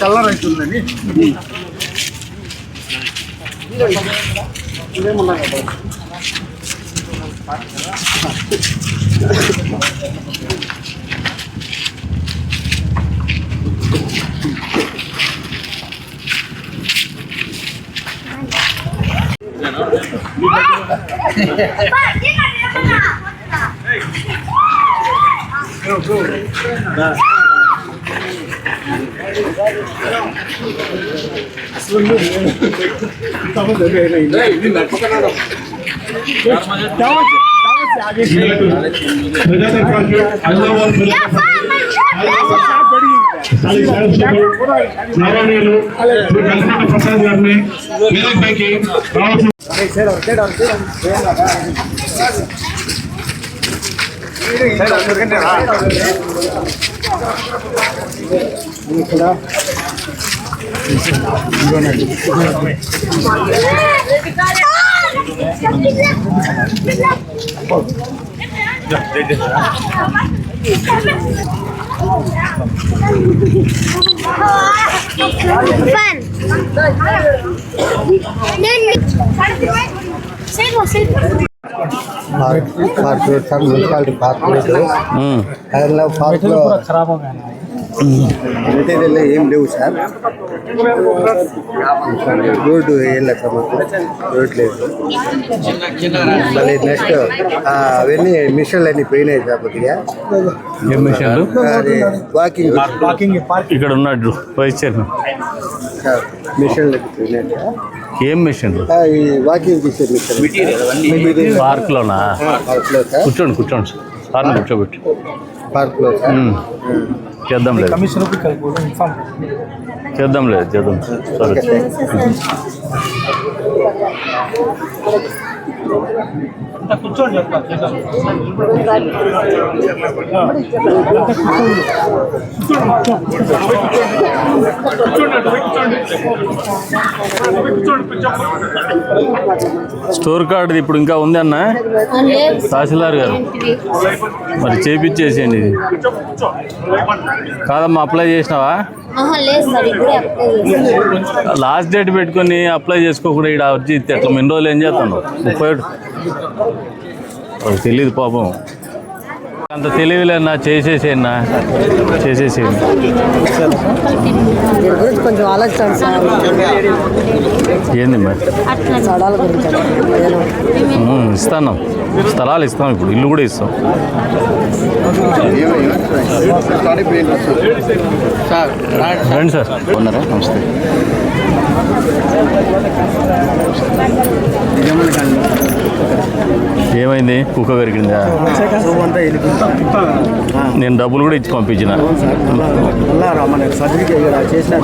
చల్లరైతుందని నారాయణలు శ్రీ కల్పన ప్రసాద్ గారిని వేదిక పైకి రావాల్సిన Fun. Park park मुनपाल पार्क में तो खराब हो गया మెటీరియల్ ఏం లేవు సార్. రోడ్డు వేయలేదు సార్ మాకు. రోడ్ లేదు. మళ్ళీ నెక్స్ట్ అవన్నీ మిషన్లు అన్నీ పోయినాయి సార్ కొద్దిగా ఏం మిషన్లు? అది వాకింగ్. ఇక్కడ ఉన్నాడు వైస్ చైర్మన్. సార్ మిషన్లు పోయినాయి సార్. ఏం మిషన్లు? ఆ, ఈ వాకింగ్ చేసే మిషన్ పార్క్ లోనా పార్క్లో సార్. కూర్చోండి కూర్చోండి సార్. కూర్చోబెట్టి. పార్క్లో సార్. ఉమ్. చేద్దాం లేదు. చేద్దాం లేదు చేద్దాం. సరే. స్టోర్ కార్డు ఇప్పుడు ఇంకా ఉంది అన్న? తహసీల్దార్ గారు. మరి చేపించేసేయండి ఇది. కాదమ్మా అప్లై చేసినావా? లేదు సార్ ఇప్పుడే అప్లై చేశాను. లాస్ట్ డేట్ పెట్టుకొని అప్లై చేసుకోకుండా ఇక్కడ వచ్చి ఎట్లా? ఎన్ని రోజులు ఏం చేస్తాను ముప్పై ఒకటి. వాళ్ళకి తెలియదు పాపం. అంత తెలివిలేనా చేసేసేయన్నా చేసేసేయండి కొంచెం ఆలోచించండి ఏంది మరి? ఇస్తాను. స్థలాలు ఇస్తాం ఇప్పుడు ఇల్లు కూడా ఇస్తాం. సార్ రండి సార్. ఉన్నారా? నమస్తే. ఏమైంది? కుక్క పెరిగిందా నేను డబ్బులు కూడా ఇచ్చి పంపించిన. సర్టిఫికేట్ చేసినారు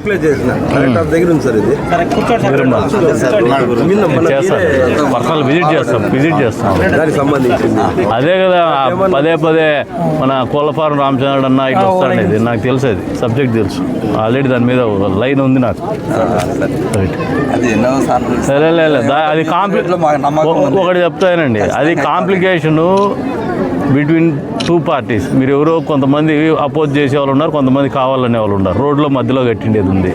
అప్లై చేసిన. కలెక్టర్ ఆఫ్ దగ్గర ఉంది సార్ ఇది. పర్సనల్ విజిట్ చేస్తాం. విజిట్ చేస్తాం. దానికి సంబంధించింది. అదే కదా పదే పదే మన కోళ్ళఫారం రామచంద్రుడు అన్న ఇట్లా వస్తాడు ఇది నాకు తెలుసు అది. సబ్జెక్ట్ తెలుసు. ఆల్రెడీ దాని మీద లైన్ ఉంది నాకు. సరే లే, లే. దా- అది కాంప్లి లో మాకు నమ్మకం ఉంది. ఒకటి చెప్తానండి. అది కాంప్లికేషను బిట్వీన్ టూ పార్టీస్ మీరు ఎవరో కొంతమంది అపోజ్ చేసే వాళ్ళు ఉన్నారు కొంతమంది కావాలనే వాళ్ళు ఉన్నారు. రోడ్లో మధ్యలో కట్టిండేది ఉంది.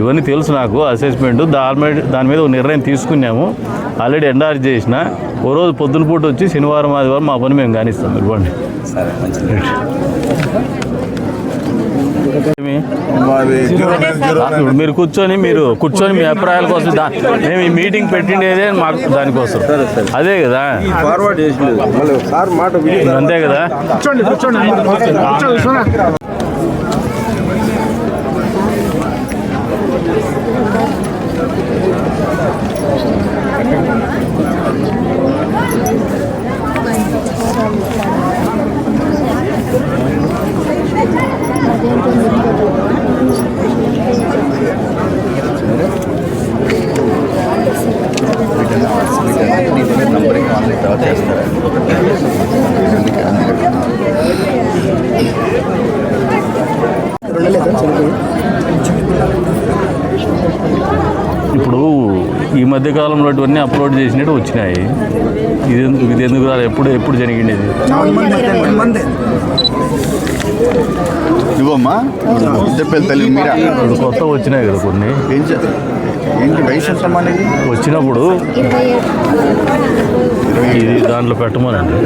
ఇవన్నీ తెలుసు నాకు అసెస్మెంట్ దాని మీద దాని మీద ఒక నిర్ణయం తీసుకున్నాము. ఆల్రెడీ ఎండార్జ్ చేసిన. ఓ రోజు పొద్దున పూట వచ్చి శనివారం ఆదివారం మా పని మేము కానిస్తాం. ఇవ్వండి. సరే? ఇప్పుడు మీరు కూర్చొని మీరు కూర్చొని మీ అభిప్రాయాల కోసం మేము ఈ మీటింగ్ పెట్టిండేదే మాకు దానికోసం. అదే కదా? అంతే కదా? ఇప్పుడు ఈ మధ్య కాలంలో ఇవన్నీ అప్లోడ్ చేసినట్టు వచ్చినాయి. ఇది ఎందుకు ఇది ఎందుకు రాలేదు ఎప్పుడు ఎప్పుడు జరిగింది ఇది? ఇవమ్మా చెప్పేది కొత్త వచ్చినాయి కదా కొన్ని. ఏం ఏంటి వయసు ఎంత అనేది వచ్చినప్పుడు ఇది దాంట్లో పెట్టమనండి.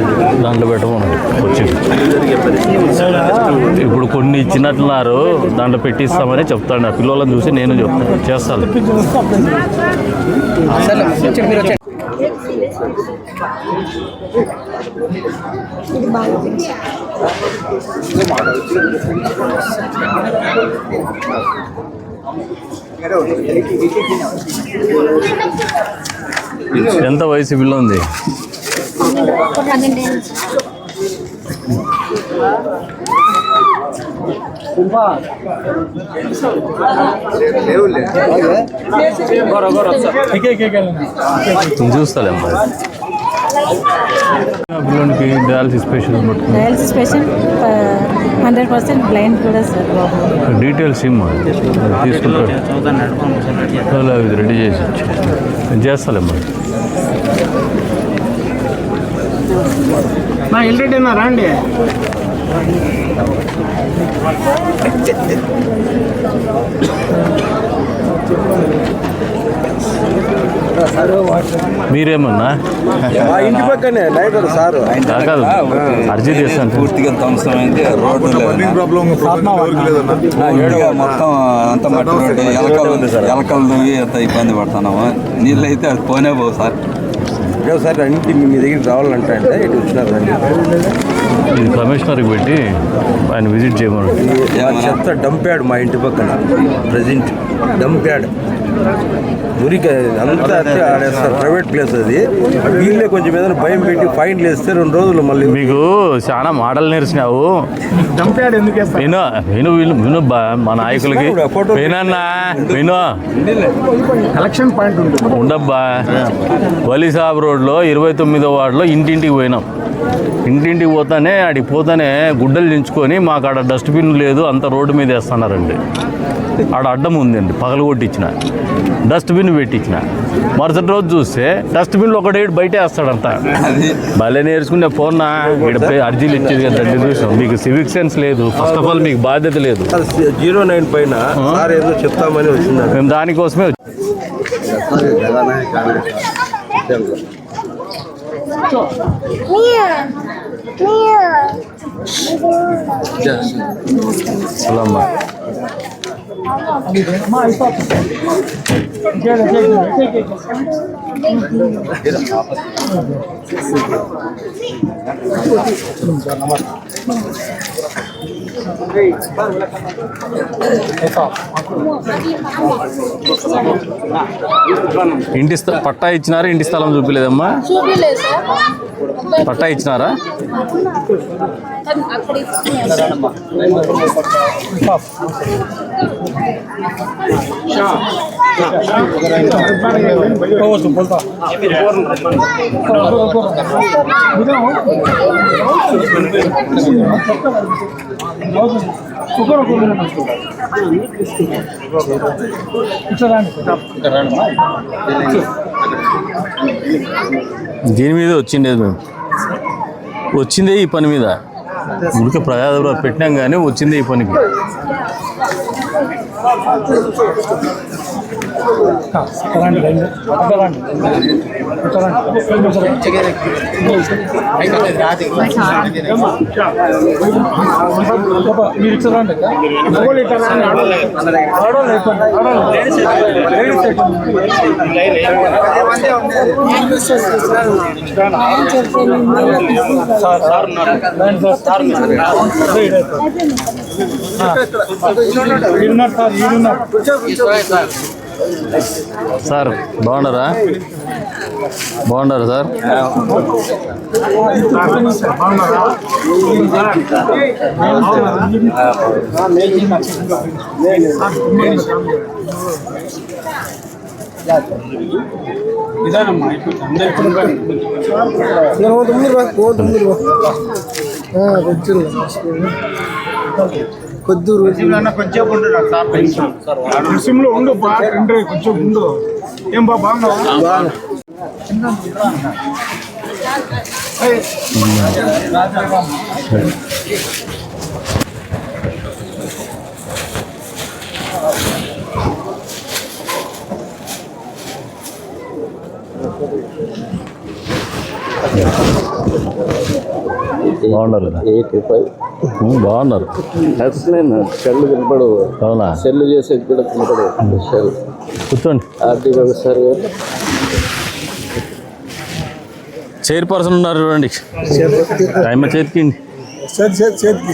దాంట్లో పెట్టమనండి. వచ్చింది. ఇప్పుడు కొన్ని ఇచ్చినట్లున్నారు దాంట్లో పెట్టిస్తామని చెప్తాను ఆ పిల్లలను చూసి నేను చెప్తాను చేస్తాను. ఎంత వయసు పిల్ల ఉంది పన్నెండు నేను చూస్తాలే అమ్మా పిల్లలకి dialysis patient dialysis patient hundred percent blind కూడా సార్. బాబు డీటెయిల్స్ ఇమ్మా తీసుకుంటాడు. ఇది రెడీ చేసి ఇచ్చి. చేస్తాలేమ్మా నా ఎల్రెడీనా రండి. మీరేమన్నా? ఇంటి పక్కనే డ్రైవర్ సారు. కాదు. అర్జీ చేస్తాను పూర్తిగా ధ్వంసం అయింది. రోడ్డు మొత్తం అంత మట్టి రోడ్డు. ఎలకలు ఎలకలు దువ్వి అంత ఇబ్బంది పడుతున్నాము. నీళ్ళు అయితే అది పోనే పోవు సార్. సార్ ఇంటి మీ దగ్గర రావాలంటే అంటే ఇటు వచ్చినారండి ఇది కమిషనర్కి పెట్టి ఆయన విజిట్ చేయమని? చెత్త డంప్ యార్డ్ మా ఇంటి పక్కన ప్రజెంట్ డంప్ యార్డ్. మురికి అంతా ఆడేస్తారు. ప్రైవేట్ ప్లేస్ అది. వీళ్ళే కొంచెం ఏదైనా భయం పెట్టి ఫైన్లు వేస్తే రెండు రోజులు మళ్ళీ మీకు చాలా మాటలు నేర్చినావు. విను విను విను విను మా నాయకులకి. వినన్నా విను కలెక్షన్ పాయింట్ ఉంటుంది. ఉండబ్బా. వలిసాబ్ రోడ్లో ఇరవై తొమ్మిదో వార్డులో ఇంటింటికి పోయినాం. ఇంటింటికి పోతానే ఆడికి పోతానే గుడ్డలు దించుకొని మాకు ఆడ డస్ట్బిన్ లేదు అంత రోడ్డు మీద వేస్తున్నారండి. ఆడ అడ్డం ఉందండి పగలు కొట్టించిన. డస్ట్బిన్ పెట్టించిన. మరుసటి రోజు చూస్తే డస్ట్బిన్లో ఒకటి బయట వేస్తాడంట. అది. భలే నేర్చుకునే ఫోన్ ఇక్కడ అర్జీలు ఇచ్చేది కదండి చూసాం. మీకు సివిక్ సెన్స్ లేదు. ఫస్ట్ ఆఫ్ ఆల్ మీకు బాధ్యత లేదు. జీరో నైన్ పైన చెప్తామని వచ్చిందండి మేము దానికోసమే వచ్చాం. Mia. Mia. Ya. Selamat. ఇంటి స్థ- పట్టా ఇచ్చినారా? ఇంటి స్థలం చూపిలేదమ్మా? పట్టా ఇచ్చినారా? ఇచ్చిన దీని మీద వచ్చిండేది మేము వచ్చిందే ఈ పని మీద. ఉడిక ప్రజాదరణ పెట్టినాం కానీ వచ్చిందే ఈ పనికి. మీరు ఇచ్చారండి మగోళ్ళు ఇట్లా రాండి, ఆడోళ్ళు సార్, సార్ ఉన్నారు. సార్, ఈడున్నారు సార్ ఈడున్నారు సార్ బాగున్నారా బాగున్నారా సార్ ఇదేనమ్మా అయిపోయింది అందరికీ తొమ్మిది తొమ్మిది వచ్చింది కొద్ది రోజులు కొంచెం ఉండు సార్ నరసింహలో ఉండు బా రెండు కొంచెం ఉండు ఏం బా బాగున్నావా బాగున్నారు బాగున్నారు సెల్ కనపడు అవునా? సెల్ చేసేది కూడా కనపడు సెల్ కూర్చోండి ఆర్థిక ఒకసారి చైర్పర్సన్ ఉన్నారు చూడండి టైం చేతికి. చేతికి